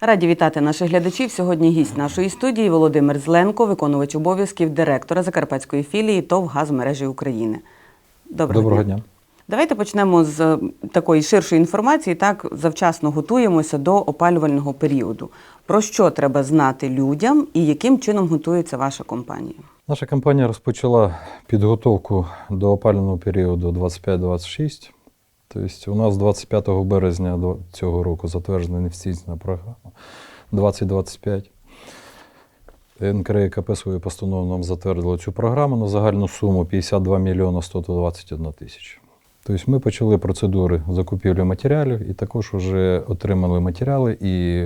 Раді вітати наших глядачів. Сьогодні гість нашої студії Володимир Зленко, виконувач обов'язків директора Закарпатської філії ТОВ «Газмережі України. Доброго, Доброго дня. Давайте почнемо з е, такої ширшої інформації. Так завчасно готуємося до опалювального періоду. Про що треба знати людям і яким чином готується ваша компанія? Наша компанія розпочала підготовку до опалювального періоду 25-26. Тобто у нас 25 березня цього року затверджена інвестиційна програма 2025. НКРЕКП свою постанову нам затвердило цю програму на загальну суму 52 мільйона 121 тисяча. Тобто ми почали процедури закупівлі матеріалів і також вже отримали матеріали і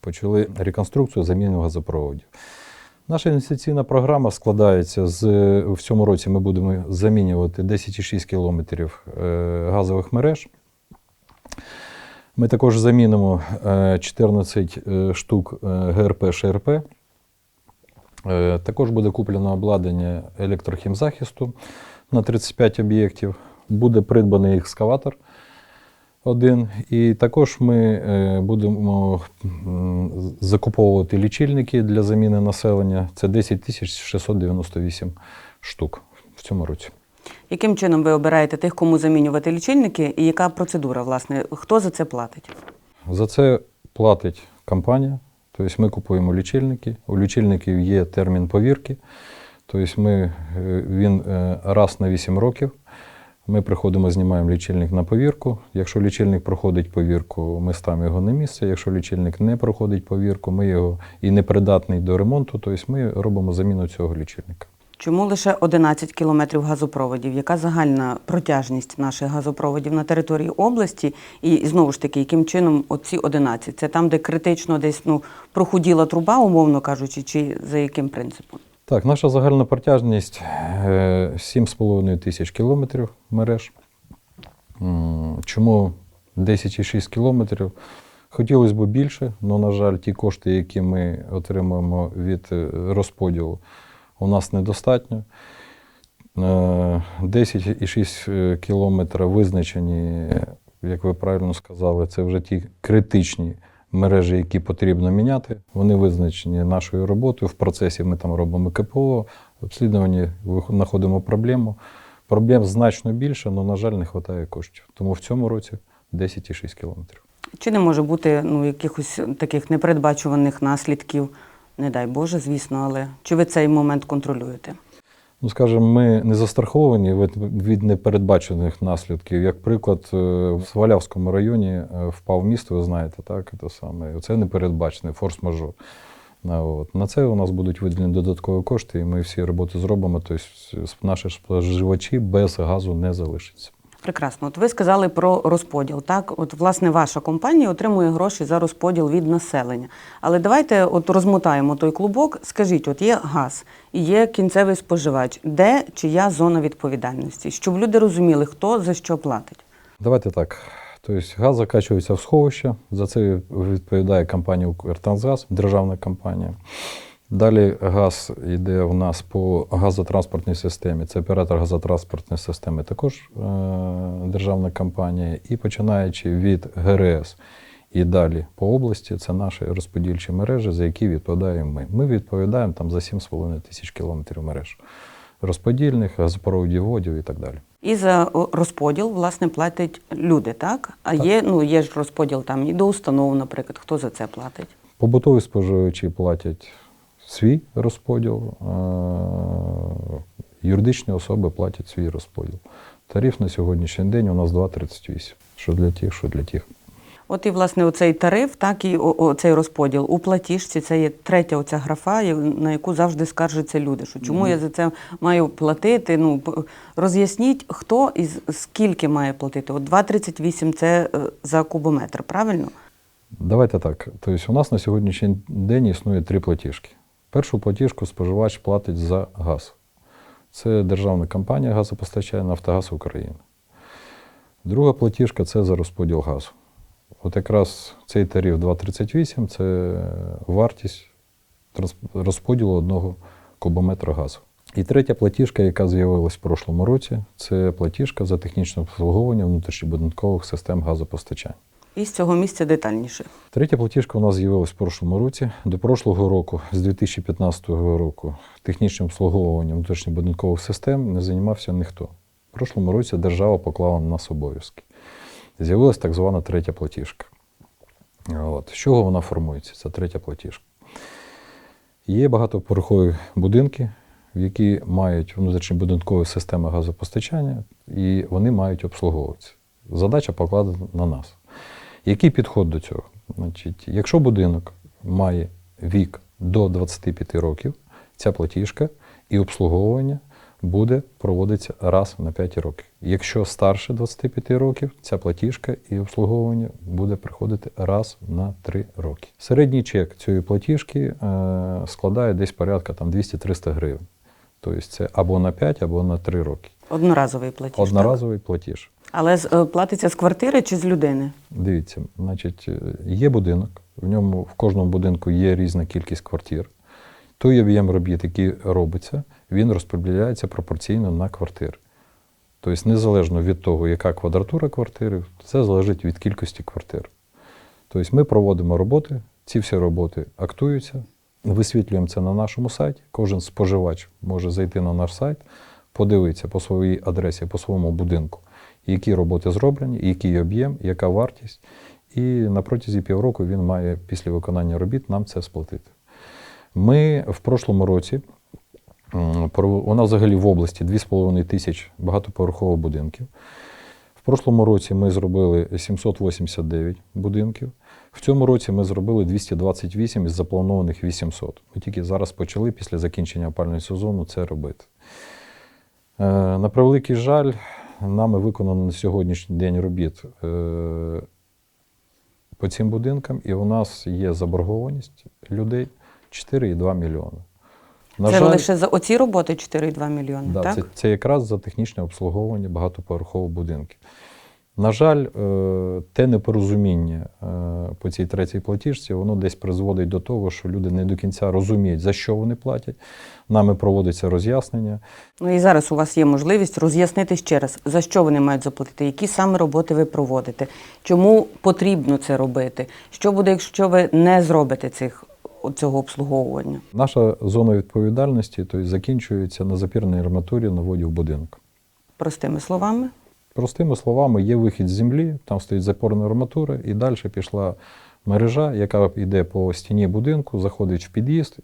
почали реконструкцію заміну газопроводів. Наша інвестиційна програма складається з в цьому році. Ми будемо замінювати 10,6 кілометрів е, газових мереж. Ми також замінимо е, 14 е, штук е, ГРП ШРП. Також буде куплено обладнання електрохімзахисту на 35 об'єктів. Буде придбаний екскаватор один. І також ми е, будемо закуповувати лічильники для заміни населення. Це 10 тисяч 698 штук в цьому році. Яким чином ви обираєте тих, кому замінювати лічильники, і яка процедура, власне, хто за це платить? За це платить компанія. Тобто ми купуємо лічильники. У лічильників є термін повірки. Тобто ми, е, він е, раз на 8 років. Ми приходимо, знімаємо лічильник на повірку. Якщо лічильник проходить повірку, ми ставимо його на місце. Якщо лічильник не проходить повірку, ми його і не придатний до ремонту, тобто ми робимо заміну цього лічильника. Чому лише 11 кілометрів газопроводів? Яка загальна протяжність наших газопроводів на території області? І, знову ж таки, яким чином оці 11? Це там, де критично десь ну, прохуділа труба, умовно кажучи, чи за яким принципом? Так, наша загальна протяжність е, 7,5 тисяч кілометрів мереж. Чому 10,6 кілометрів? Хотілося б більше, але, на жаль, ті кошти, які ми отримуємо від е, розподілу, у нас недостатньо. Е, 10,6 е, кілометра визначені, як ви правильно сказали, це вже ті критичні мережі, які потрібно міняти. Вони визначені нашою роботою. В процесі ми там робимо КПО, обслідування, знаходимо проблему. Проблем значно більше, але, на жаль, не вистачає коштів. Тому в цьому році 10,6 кілометрів. Чи не може бути ну, якихось таких непередбачуваних наслідків? Не дай Боже, звісно, але чи ви цей момент контролюєте? Ну, скажімо, ми не застраховані від, непередбачених наслідків. Як приклад, е, в Свалявському районі е, впав міст, ви знаєте, так, це саме. Це непередбачений форс-мажор. От. На це у нас будуть виділені додаткові кошти, і ми всі роботи зробимо. Тобто наші споживачі без газу не залишаться. Прекрасно. От ви сказали про розподіл. Так, от власне ваша компанія отримує гроші за розподіл від населення. Але давайте от розмотаємо той клубок. Скажіть, от є газ і є кінцевий споживач, де чия зона відповідальності, щоб люди розуміли, хто за що платить. Давайте так. Тобто газ закачується в сховище, за це відповідає компанія «Укртрансгаз», державна компанія. Далі газ йде в нас по газотранспортній системі. Це оператор газотранспортної системи, також е- державна компанія. І починаючи від ГРС і далі по області, це наші розподільчі мережі, за які відповідаємо ми. Ми відповідаємо там за 7,5 тисяч кілометрів мереж розподільних, газопроводів, водів і так далі. І за розподіл, власне, платять люди, так? А є, ну, є ж розподіл там і до установ, наприклад, хто за це платить? Побутові споживачі платять свій розподіл, юридичні особи платять свій розподіл. Тариф на сьогоднішній день у нас 2,38. Що для тих, що для тих. От і власне оцей тариф, так і оцей розподіл у платіжці. Це є третя оця графа, на яку завжди скаржаться люди. Що чому я за це маю платити? Ну роз'ясніть, хто і скільки має платити. От 2,38 – це е, за кубометр, правильно? Давайте так. Тобто, у нас на сьогоднішній день існує три платіжки. Першу платіжку споживач платить за газ. Це державна компанія газопостачання Нафтогаз України. Друга платіжка це за розподіл газу. От якраз цей тариф 2,38 це вартість розподілу одного кубометра газу. І третя платіжка, яка з'явилась в прошлому році, це платіжка за технічне обслуговування внутрішньобудинкових систем газопостачання. І з цього місця детальніше. Третя платіжка у нас з'явилась в прошлому році. До прошлого року, з 2015 року, технічним обслуговуванням внутрішньобудинкових систем не займався ніхто. В прошлому році держава поклала на нас обов'язки. З'явилась так звана третя платіжка. От. З чого вона формується, ця третя платіжка? Є багатоповерхові будинки, в які мають внутрішньобудинкові системи газопостачання, і вони мають обслуговуватися. Задача покладена на нас. Який підход до цього? Значить, якщо будинок має вік до 25 років, ця платіжка і обслуговування буде проводитися раз на 5 років. Якщо старше 25 років, ця платіжка і обслуговування буде приходити раз на 3 роки. Середній чек цієї платіжки е, складає десь порядка там 200-300 гривень. Тобто це або на 5, або на 3 роки. Одноразовий платіж. так? Одноразовий платіж. Але е, платиться з квартири чи з людини? Дивіться, значить, е, є будинок, в ньому в кожному будинку є різна кількість квартир. Той об'єм робіт, який робиться, він розподіляється пропорційно на квартири. Тобто, незалежно від того, яка квадратура квартири, це залежить від кількості квартир. Тобто ми проводимо роботи, ці всі роботи актуються, висвітлюємо це на нашому сайті. Кожен споживач може зайти на наш сайт, подивитися по своїй адресі, по своєму будинку, які роботи зроблені, який об'єм, яка вартість. І на протязі півроку він має після виконання робіт нам це сплатити. Ми в прошлому році, у нас взагалі в області 2,5 тисяч багатоповерхових будинків. В прошлому році ми зробили 789 будинків. В цьому році ми зробили 228 із запланованих 800. Ми тільки зараз почали після закінчення опального сезону це робити. Е, На превеликий жаль, нами виконано на сьогоднішній день робіт е, по цим будинкам, і у нас є заборгованість людей 4,2 мільйони. На це жаль, лише за оці роботи 4,2 мільйони, Да, так? це, це якраз за технічне обслуговування багатоповерхових будинків. На жаль, е, те непорозуміння е, по цій третій платіжці, воно десь призводить до того, що люди не до кінця розуміють, за що вони платять. Нами проводиться роз'яснення. Ну і зараз у вас є можливість роз'яснити ще раз, за що вони мають заплатити, які саме роботи ви проводите, чому потрібно це робити, що буде, якщо ви не зробите цих, цього обслуговування. Наша зона відповідальності тобто, закінчується на запірній арматурі на воді в будинок. Простими словами. Простими словами, є вихід з землі, там стоїть запорна арматура, і далі пішла мережа, яка йде по стіні будинку, заходить в під'їзд,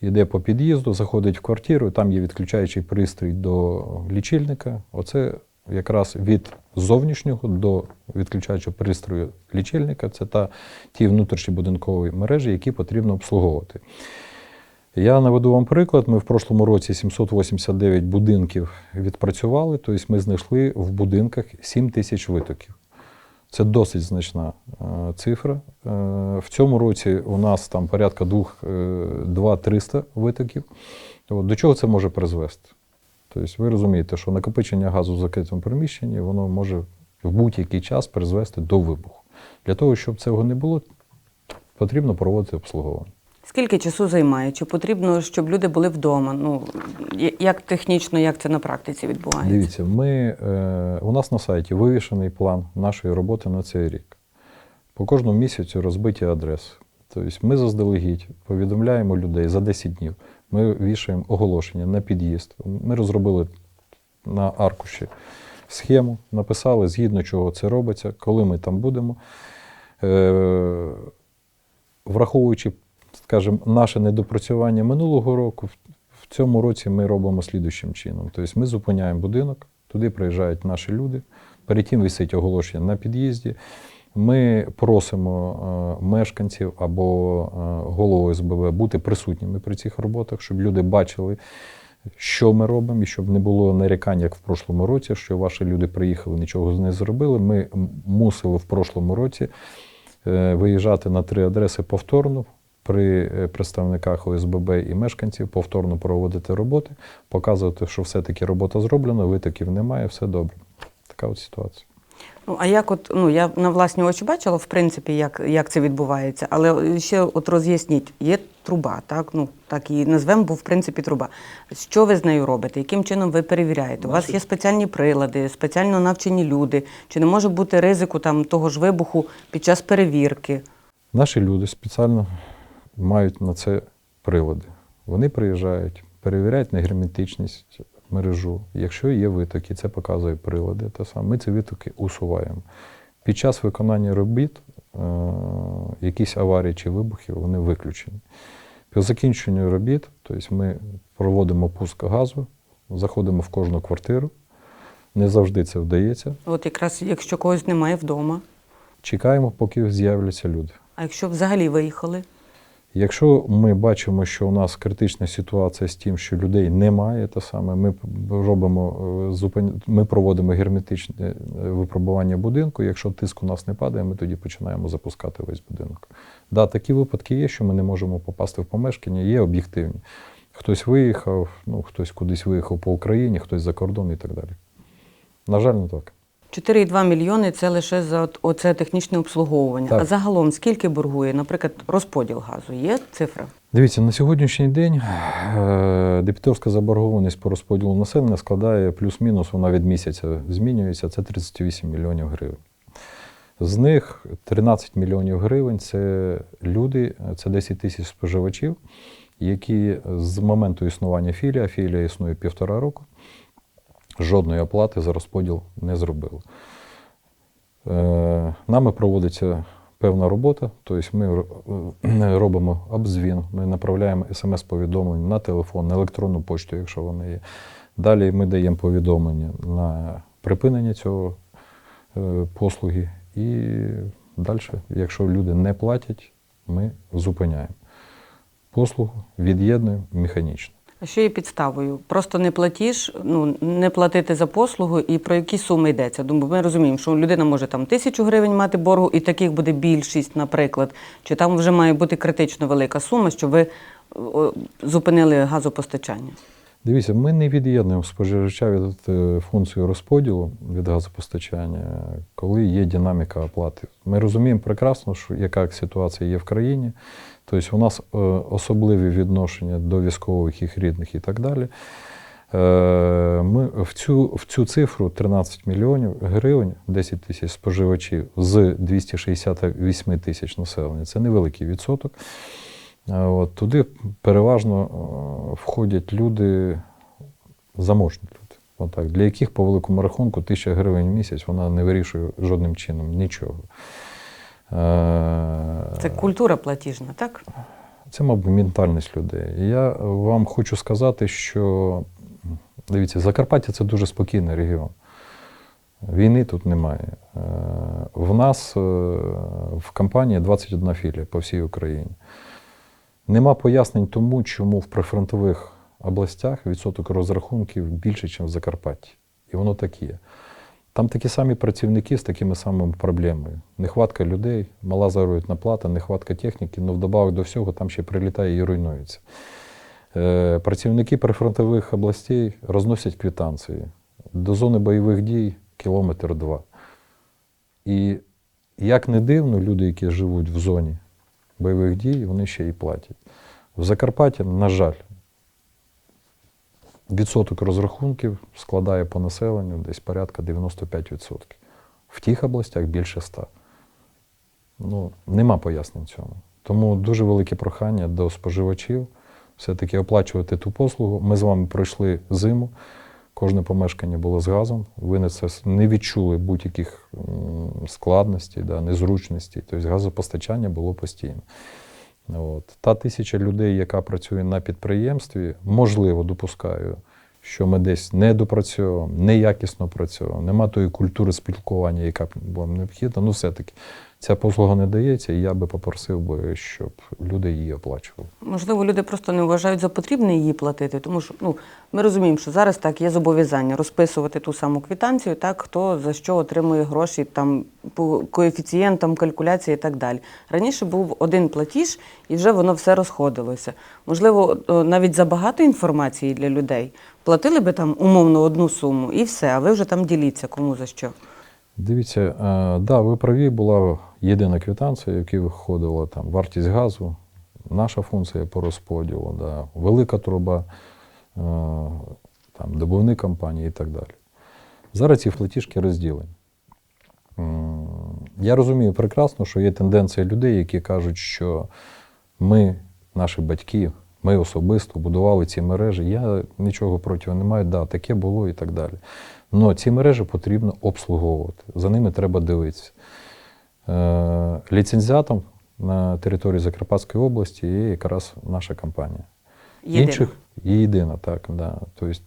йде по під'їзду, заходить в квартиру, там є відключаючий пристрій до лічильника. Оце якраз від зовнішнього до відключаючого пристрою лічильника це та, ті внутрішні будинкові мережі, які потрібно обслуговувати. Я наведу вам приклад. Ми в прошлому році 789 будинків відпрацювали, тобто ми знайшли в будинках 7 тисяч витоків. Це досить значна е, цифра. Е, в цьому році у нас там порядка 2-300 витоків. От, До чого це може призвести? Тобто ви розумієте, що накопичення газу в закритому приміщенні воно може в будь-який час призвести до вибуху. Для того, щоб цього не було, потрібно проводити обслуговування. Скільки часу займає? Чи потрібно, щоб люди були вдома? Ну як технічно, як це на практиці відбувається? Дивіться, ми, е, у нас на сайті вивішений план нашої роботи на цей рік. По кожному місяцю розбиті адреси. Тобто ми заздалегідь повідомляємо людей за 10 днів. Ми вішаємо оголошення на під'їзд. Ми розробили на аркуші схему, написали, згідно чого це робиться, коли ми там будемо. Е, враховуючи, скажімо, наше недопрацювання минулого року, в- цьому році ми робимо слідуючим чином. Тобто ми зупиняємо будинок, туди приїжджають наші люди, перед тим висить оголошення на під'їзді. Ми просимо е, мешканців або е, голову СБВ бути присутніми при цих роботах, щоб люди бачили, що ми робимо, і щоб не було нарікань, як в прошлому році, що ваші люди приїхали, нічого не зробили. Ми мусили в прошлому році е, виїжджати на три адреси повторно при е, представниках ОСББ і мешканців, повторно проводити роботи, показувати, що все-таки робота зроблена, витоків немає, все добре. Така от ситуація. Ну, а як от, ну, я на власні очі бачила, в принципі, як, як це відбувається, але ще от роз'ясніть, є труба, так? Ну, так її назвемо, бо в принципі труба. Що ви з нею робите? Яким чином ви перевіряєте? У вас є спеціальні прилади, спеціально навчені люди. Чи не може бути ризику там, того ж вибуху під час перевірки? Наші люди спеціально мають на це прилади. Вони приїжджають, перевіряють на герметичність мережу. Якщо є витоки, це показує прилади. Те саме. Ми ці витоки усуваємо. Під час виконання робіт е- якісь аварії чи вибухи вони виключені. По закінченню робіт, тобто ми проводимо пуск газу, заходимо в кожну квартиру. Не завжди це вдається. От якраз якщо когось немає вдома, Чекаємо, поки з'являться люди. а якщо взагалі виїхали? Якщо ми бачимо, що у нас критична ситуація з тим, що людей немає, те саме ми робимо е, ми проводимо герметичне е, випробування будинку. Якщо тиск у нас не падає, ми тоді починаємо запускати весь будинок. Да, такі випадки є, що ми не можемо попасти в помешкання, є об'єктивні. Хтось виїхав, ну хтось кудись виїхав по Україні, хтось за кордон і так далі. На жаль, не так. 4,2 мільйони це лише за оце технічне обслуговування. Так. А загалом скільки боргує, наприклад, розподіл газу? Є цифра? Дивіться, на сьогоднішній день е, дебіторська заборгованість по розподілу населення складає плюс-мінус, вона від місяця змінюється, це 38 мільйонів гривень. З них 13 мільйонів гривень це люди, це 10 тисяч споживачів, які з моменту існування філія, філія існує півтора року, жодної оплати за розподіл не зробили. Е, Нами проводиться певна робота, тобто ми е, робимо обзвін, ми направляємо смс-повідомлення на телефон, на електронну почту, якщо вони є. Далі ми даємо повідомлення на припинення цього е, послуги. І далі, якщо люди не платять, ми зупиняємо. Послугу від'єднуємо механічно. А що є підставою? Просто не платіж, ну не платити за послугу і про які суми йдеться. Думаю, ми розуміємо, що людина може там тисячу гривень мати боргу, і таких буде більшість, наприклад. Чи там вже має бути критично велика сума, щоб ви зупинили газопостачання? Дивіться, ми не від'єднуємо споживача від е, функції розподілу від газопостачання, коли є динаміка оплати. Ми розуміємо прекрасно, що яка ситуація є в країні. Тобто у нас е, особливі відношення до військових, їх рідних і так далі. Е, Ми в цю, в цю цифру 13 мільйонів гривень, 10 тисяч споживачів з 268 тисяч населення. Це невеликий відсоток. Е, От, туди переважно входять люди, заможні люди. Отак, для яких по великому рахунку тисяча гривень в місяць вона не вирішує жодним чином нічого. Е, Це культура платіжна, так? це, мабуть, ментальність людей. І я вам хочу сказати, що дивіться, Закарпаття це дуже спокійний регіон. Війни тут немає. Е, В нас е, в компанії 21 філія по всій Україні. Нема пояснень тому, чому в прифронтових областях відсоток розрахунків більше, ніж в Закарпатті. І воно так є. Там такі самі працівники з такими самими проблемами. Нехватка людей, мала заробітна плата, нехватка техніки, але вдобавок до всього там ще прилітає і руйнується. Е, працівники прифронтових областей розносять квитанції. До зони бойових дій кілометр два. І як не дивно, люди, які живуть в зоні бойових дій, вони ще і платять. В Закарпатті, на жаль, відсоток розрахунків складає по населенню десь порядка 95%. В тих областях більше 100%. Ну, нема пояснень цьому. Тому дуже велике прохання до споживачів все-таки оплачувати ту послугу. Ми з вами пройшли зиму, кожне помешкання було з газом. Ви на це не відчули будь-яких складностей, да, незручностей. Тобто газопостачання було постійно. От. Та тисяча людей, яка працює на підприємстві, можливо, допускаю, що ми десь не допрацьовуємо, неякісно працюємо, нема тої культури спілкування, яка б була необхідна. Ну, все-таки ця послуга не дається, і я би попросив би, щоб люди її оплачували. Можливо, люди просто не вважають за потрібне її платити, тому що ну, ми розуміємо, що зараз так є зобов'язання розписувати ту саму квитанцію, так хто за що отримує гроші там по коефіцієнтам, калькуляції і так далі. Раніше був один платіж, і вже воно все розходилося. Можливо, навіть забагато інформації для людей. Платили би там умовно одну суму і все, а ви вже там діліться кому за що. Дивіться, е, да, ви праві, була єдина квитанція, в якій виходила там вартість газу, наша функція по розподілу, да, велика труба, е, там, добувні компанії і так далі. Зараз ці платіжки розділені. Я розумію прекрасно, що є тенденція людей, які кажуть, що ми, наші батьки, ми особисто будували ці мережі. Я нічого проти не маю, да, таке було і так далі. Але ці мережі потрібно обслуговувати. За ними треба дивитися. Е, ліцензіатом на території Закарпатської області є якраз наша компанія. Єдина. Інших є єдина, так. Да. Тобто,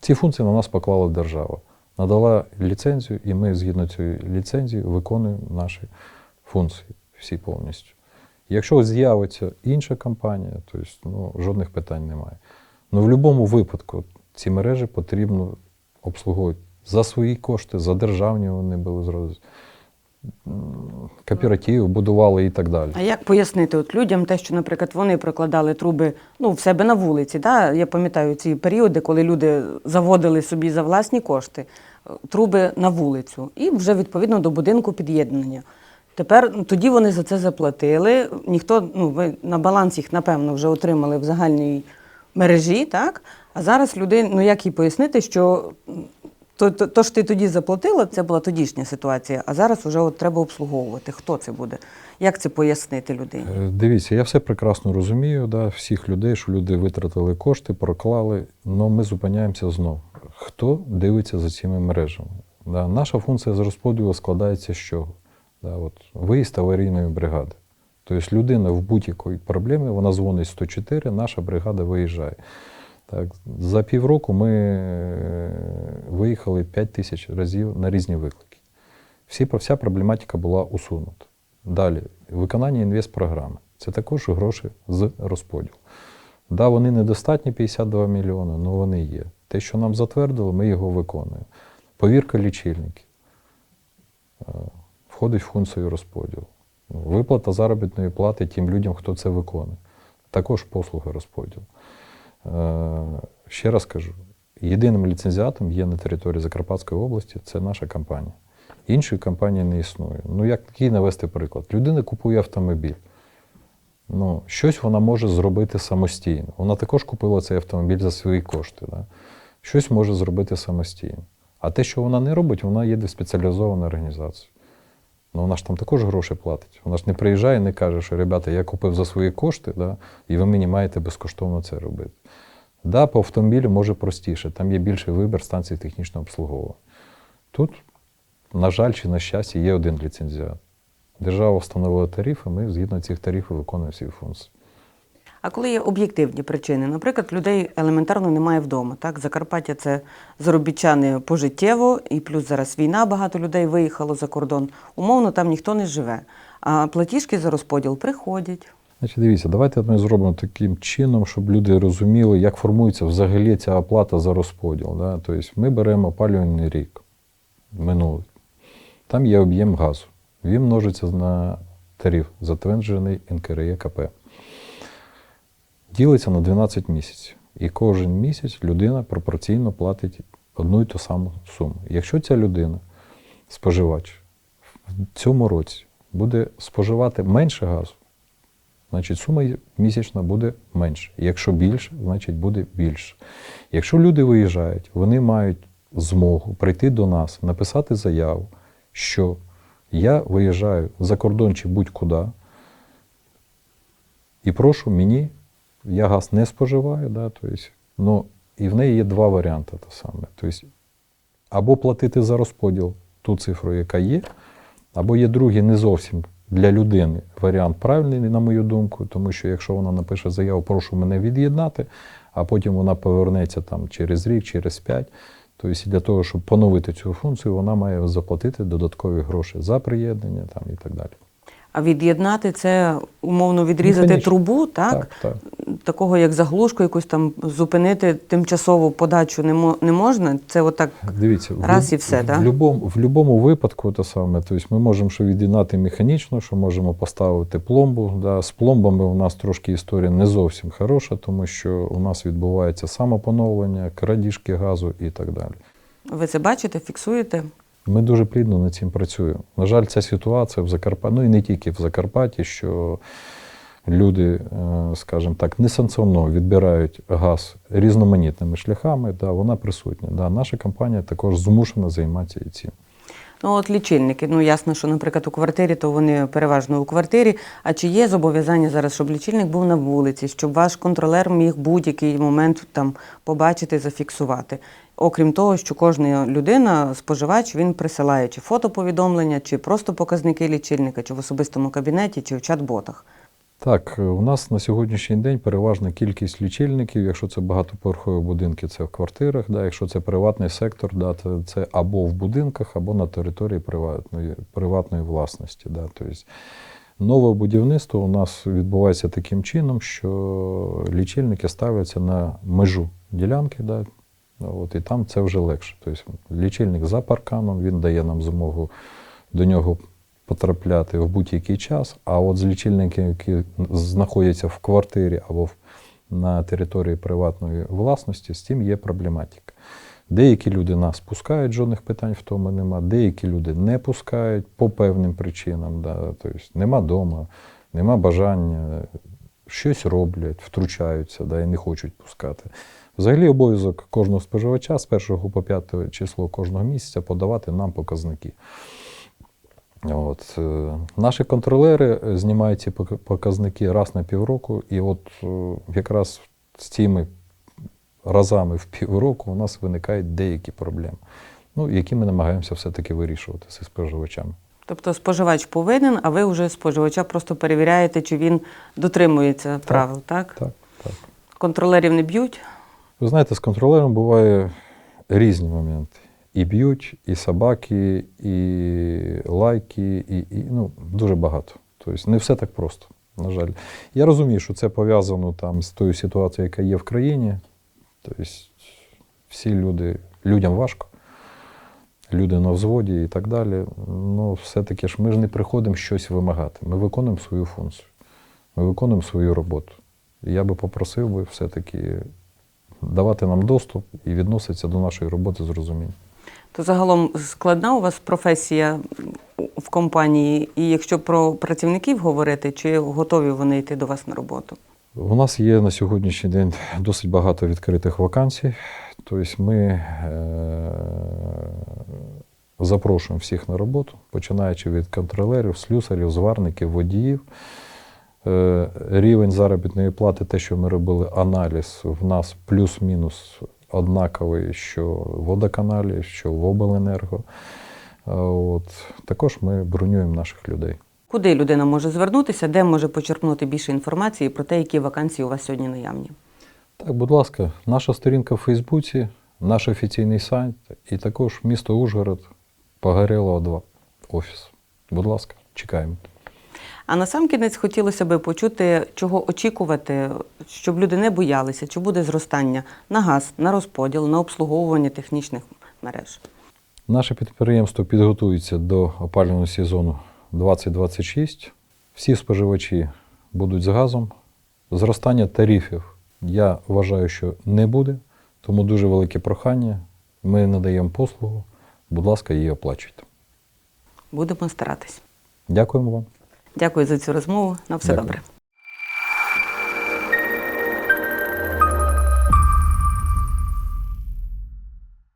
ці функції на нас поклала держава. Надала ліцензію, і ми згідно цієї ліцензії виконуємо наші функції всі повністю. Якщо з'явиться інша компанія, то есть, ну, жодних питань немає. Ну, в будь-якому випадку ці мережі потрібно обслуговувати за свої кошти, за державні вони були зразу. Кооператив будували і так далі. А як пояснити от людям те, що, наприклад, вони прокладали труби ну, в себе на вулиці? Да? Я пам'ятаю ці періоди, коли люди заводили собі за власні кошти е, труби на вулицю і вже відповідно до будинку під'єднання. Тепер ну, тоді вони за це заплатили. Ніхто, ну ви на баланс їх, напевно, вже отримали в загальній мережі, так? А зараз люди, ну як їй пояснити, що то, то, то ж ти тоді заплатила, це була тодішня ситуація, а зараз вже от треба обслуговувати. Хто це буде? Як це пояснити людині? Е, Дивіться, я все прекрасно розумію, да, всіх людей, що люди витратили кошти, проклали, але ми зупиняємося знов. Хто дивиться за цими мережами? Да, наша функція з розподілу складається з чого? Да, от, виїзд аварійної бригади. Тобто людина в будь-якій проблемі, вона дзвонить 104, наша бригада виїжджає. Так, за півроку ми е, виїхали 5 тисяч разів на різні виклики. Всі, вся проблематика була усунута. Далі, виконання інвестпрограми. Це також гроші з розподілу. Да, вони недостатні 52 мільйони, але вони є. Те, що нам затвердили, ми його виконуємо. Повірка лічильників е, входить в функцію розподілу. Виплата заробітної плати тим людям, хто це виконує. Також послуги розподілу. Е, Ще раз кажу: єдиним ліцензіатом є на території Закарпатської області це наша компанія. Іншої компанії не існує. Ну, як який навести приклад? Людина купує автомобіль. Ну, щось вона може зробити самостійно. Вона також купила цей автомобіль за свої кошти. Да? Щось може зробити самостійно. А те, що вона не робить, вона їде в спеціалізовану організацію. Ну, вона ж там також гроші платить. Вона ж не приїжджає і не каже, що ребята, я купив за свої кошти, да, і ви мені маєте безкоштовно це робити. Да, по автомобілю може простіше, там є більший вибір станцій технічного обслуговування. Тут, на жаль, чи на щастя, є один ліцензіат. Держава встановила тарифи, ми згідно цих тарифів виконуємо всі функції. А коли є об'єктивні причини, наприклад, людей елементарно немає вдома. Так, Закарпаття це заробітчани пожиттєво, і плюс зараз війна, багато людей виїхало за кордон. Умовно, там ніхто не живе. А платіжки за розподіл приходять. Значить, дивіться, давайте ми зробимо таким чином, щоб люди розуміли, як формується взагалі ця оплата за розподіл. Да? Тобто ми беремо опалювальний рік минулий. Там є об'єм газу. Він множиться на тариф, затверджений НКРЕКП. Ділиться на 12 місяців. І кожен місяць людина пропорційно платить одну і ту саму суму. Якщо ця людина, споживач, в цьому році буде споживати менше газу, значить сума місячна буде менше. Якщо більше, значить буде більше. Якщо люди виїжджають, вони мають змогу прийти до нас, написати заяву, що я виїжджаю за кордон чи будь-куди, і прошу мені, я газ не споживаю, да, то есть, ну, і в неї є два варіанти. Те саме. Тобто, або платити за розподіл ту цифру, яка є, або є другий не зовсім для людини варіант правильний, на мою думку, тому що якщо вона напише заяву, прошу мене від'єднати, а потім вона повернеться там через рік, через п'ять. Тобто для того, щоб поновити цю функцію, вона має заплатити додаткові гроші за приєднання там, і так далі. А від'єднати це умовно відрізати Ну, трубу, так? Так, так. Такого як заглушку, якусь там зупинити тимчасову подачу не, мо- не можна. Це отак. Дивіться, Раз люб- і все, в, да? любому, в будь-якому випадку те саме. Тобто ми можемо що від'єднати механічно, що можемо поставити пломбу. Да. З пломбами у нас трошки історія не зовсім хороша, тому що у нас відбувається самопоновлення, крадіжки газу і так далі. Ви це бачите, фіксуєте? Ми дуже плідно над цим працюємо. На жаль, ця ситуація в Закарпатті, ну і не тільки в Закарпатті, що люди, е, скажімо так, несанкціонно відбирають газ різноманітними шляхами, да, вона присутня. Да. Наша компанія також змушена займатися і цим. Ну, от лічильники. Ну, ясно, що, наприклад, у квартирі, то вони переважно у квартирі. А чи є зобов'язання зараз, щоб лічильник був на вулиці, щоб ваш контролер міг будь-який момент там побачити, зафіксувати? Окрім того, що кожна людина, споживач, він присилає чи фотоповідомлення, чи просто показники лічильника, чи в особистому кабінеті, чи в чат-ботах. Так, е, у нас на сьогоднішній день переважна кількість лічильників. Якщо це багатоповерхові будинки, це в квартирах. Да, якщо це приватний сектор, да, то це або в будинках, або на території приватної, приватної власності. Да, тобто, нове будівництво у нас відбувається таким чином, що лічильники ставляться на межу ділянки. Да, от, і там це вже легше. Тобто, лічильник за парканом, він дає нам змогу до нього потрапляти в будь-який час. А от з лічильників, які знаходяться в квартирі або на території приватної власності, з цим є проблематика. Деякі люди нас пускають, жодних питань в тому нема. Деякі люди не пускають по певним причинам. Да. Тобто нема дома, нема бажання, щось роблять, втручаються да, і не хочуть пускати. Взагалі обов'язок кожного споживача з 1 по 5 число кожного місяця подавати нам показники. От, е, наші контролери знімають ці показники раз на півроку, і от е, якраз з цими разами в півроку у нас виникають деякі проблеми, ну, які ми намагаємося все-таки вирішувати зі споживачами. Тобто споживач повинен, а ви вже споживача просто перевіряєте, чи він дотримується правил, так? Так, так. Контролерів не б'ють. Ви знаєте, з контролером буває різні моменти. І б'ють, і собаки, і лайки, і, і ну, дуже багато. Тобто не все так просто, на жаль. Я розумію, що це пов'язано там з тою ситуацією, яка є в країні. Тобто всі люди, людям важко, люди на взводі і так далі. Ну, все-таки ж ми ж не приходимо щось вимагати. Ми виконуємо свою функцію, ми виконуємо свою роботу. Я би попросив би все-таки давати нам доступ і відноситися до нашої роботи з розумінням. То загалом складна у вас професія в компанії, і якщо про працівників говорити, чи готові вони йти до вас на роботу? У нас є на сьогоднішній день досить багато відкритих вакансій. Тобто ми е- запрошуємо всіх на роботу, починаючи від контролерів, слюсарів, зварників, водіїв. Е, Рівень заробітної плати, те, що ми робили аналіз, в нас плюс-мінус однаковий, що в водоканалі, що в обленерго. От. Також ми бронюємо наших людей. Куди людина може звернутися, де може почерпнути більше інформації про те, які вакансії у вас сьогодні наявні? Так, будь ласка, наша сторінка в Фейсбуці, наш офіційний сайт і також місто Ужгород, Погорєлова 2, офіс. Будь ласка, чекаємо. А на сам кінець хотілося би почути, чого очікувати, щоб люди не боялися, чи буде зростання на газ, на розподіл, на обслуговування технічних мереж. Наше підприємство підготується до опалювального сезону 2026. Всі споживачі будуть з газом. Зростання тарифів я вважаю, що не буде, тому дуже велике прохання. Ми надаємо послугу. Будь ласка, її оплачуйте. Будемо старатись. Дякуємо вам. Дякую за цю розмову. На все Дякую. добре.